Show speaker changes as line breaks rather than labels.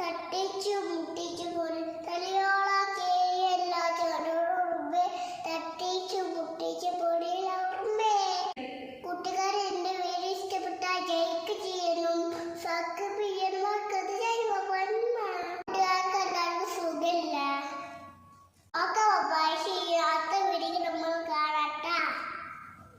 തട്ടിച്ചു